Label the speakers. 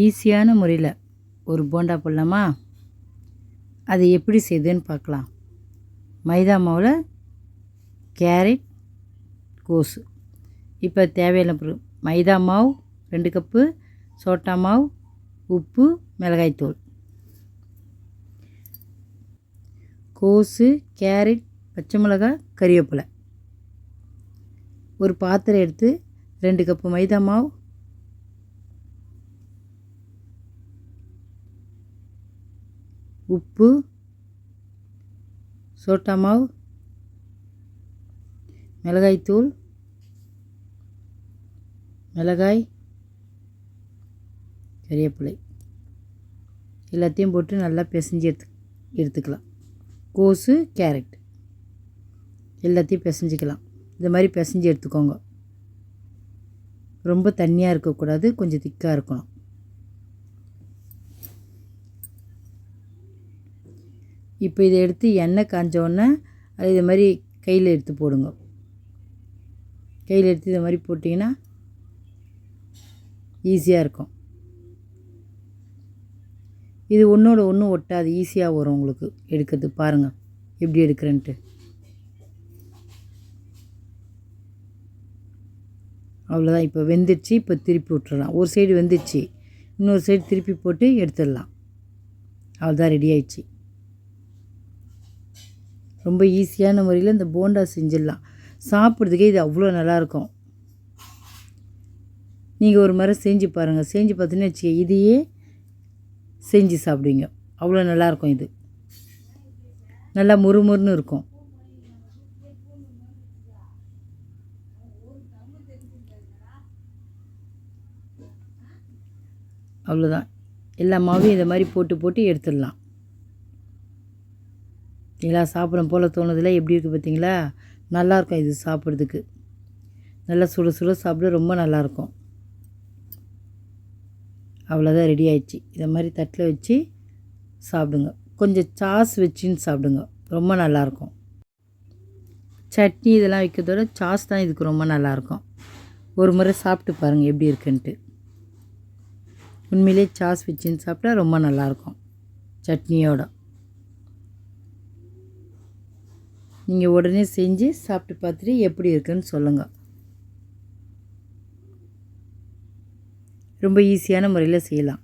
Speaker 1: ஈஸியான முறையில் ஒரு போண்டா போடலாமா? அது எப்படி செய்யுதுன்னு பார்க்கலாம். மைதா மாவில் கேரட் கோஸு. இப்போ தேவையான பொருள் மைதா மாவு ரெண்டு கப்பு சோட்டா மாவு உப்பு மிளகாய்த்தூள் கோஸு கேரட் பச்சை மிளகாய் கறிவேப்பிலை. ஒரு பாத்திரம் எடுத்து ரெண்டு கப்பு மைதா மாவு உப்பு சோட்டா மாவு மிளகாய்த்தூள் மிளகாய் கறிவேப்பிலை. எல்லாத்தையும் போட்டு நல்லா பிசைஞ்சு எடுத்து எடுத்துக்கலாம். கோஸு கேரட். எல்லாத்தையும் பிசைஞ்சிக்கலாம். இந்த மாதிரி பிசைஞ்சு எடுத்துக்கோங்க. ரொம்ப தண்ணியாக இருக்கக்கூடாது கொஞ்சம் திக்காக இருக்கணும். இப்போ இதை எடுத்து எண்ணெய் காஞ்சோடனே அது இது மாதிரி கையில் எடுத்து போடுங்க. கையில் எடுத்து இது மாதிரி போட்டிங்கன்னா ஈஸியாக இருக்கும். இது ஒன்றோட ஒன்று ஒட்டாது ஈஸியாக வரும் உங்களுக்கு எடுக்கிறது. பாருங்கள் எப்படி எடுக்கிறேன்ட்டு. அவ்வளோதான் இப்போ வெந்துடுச்சு இப்போ திருப்பி விட்டுறலாம். ஒரு சைடு வெந்துடுச்சு இன்னொரு சைடு திருப்பி போட்டு எடுத்துடலாம். அவ்வளோதான் ரெடி ஆயிடுச்சு. ரொம்ப ஈஸியான முறையில் இந்த போண்டா செஞ்சிடலாம். சாப்பிட்றதுக்கே இது அவ்வளோ நல்லாயிருக்கும். நீங்கள் ஒரு முறை செஞ்சு பாருங்கள் செஞ்சு பார்த்தீங்கன்னு வச்சுக்க இதையே செஞ்சு சாப்பிடுவீங்க. அவ்வளோ நல்லாயிருக்கும் இது. நல்லா முறுமுறுன்னு இருக்கும். அவ்வளோதான். எல்லா மாவையும் இதை மாதிரி போட்டு போட்டு எடுத்துடலாம். எல்லாம் சாப்பிடும் போல் தோணுதில்ல. எப்படி இருக்குது பார்த்தீங்களா? நல்லாயிருக்கும் இது சாப்பிட்றதுக்கு? நல்லா சுட சுட சாப்பிட ரொம்ப நல்லாயிருக்கும் அவ்வளோதான் ரெடி ஆயிடுச்சு. இதை மாதிரி தட்டில் வச்சு சாப்பிடுங்க. கொஞ்சம் சாஸ் வச்சுன்னு சாப்பிடுங்க. ரொம்ப நல்லாயிருக்கும் சட்னி இதெல்லாம் வைக்கிறதோட சாஸ் தான் இதுக்கு ரொம்ப நல்லாயிருக்கும் ஒரு முறை சாப்பிட்டு பாருங்கள் எப்படி இருக்குன்ட்டு. உண்மையிலே சாஸ் வச்சுன்னு சாப்பிட்டா ரொம்ப நல்லாயிருக்கும் சட்னியோட. நீங்கள் உடனே செஞ்சு சாப்பிட்டு பார்த்துட்டு எப்படி இருக்குன்னு சொல்லுங்கள் ரொம்ப ஈஸியான முறையில் செய்யலாம்.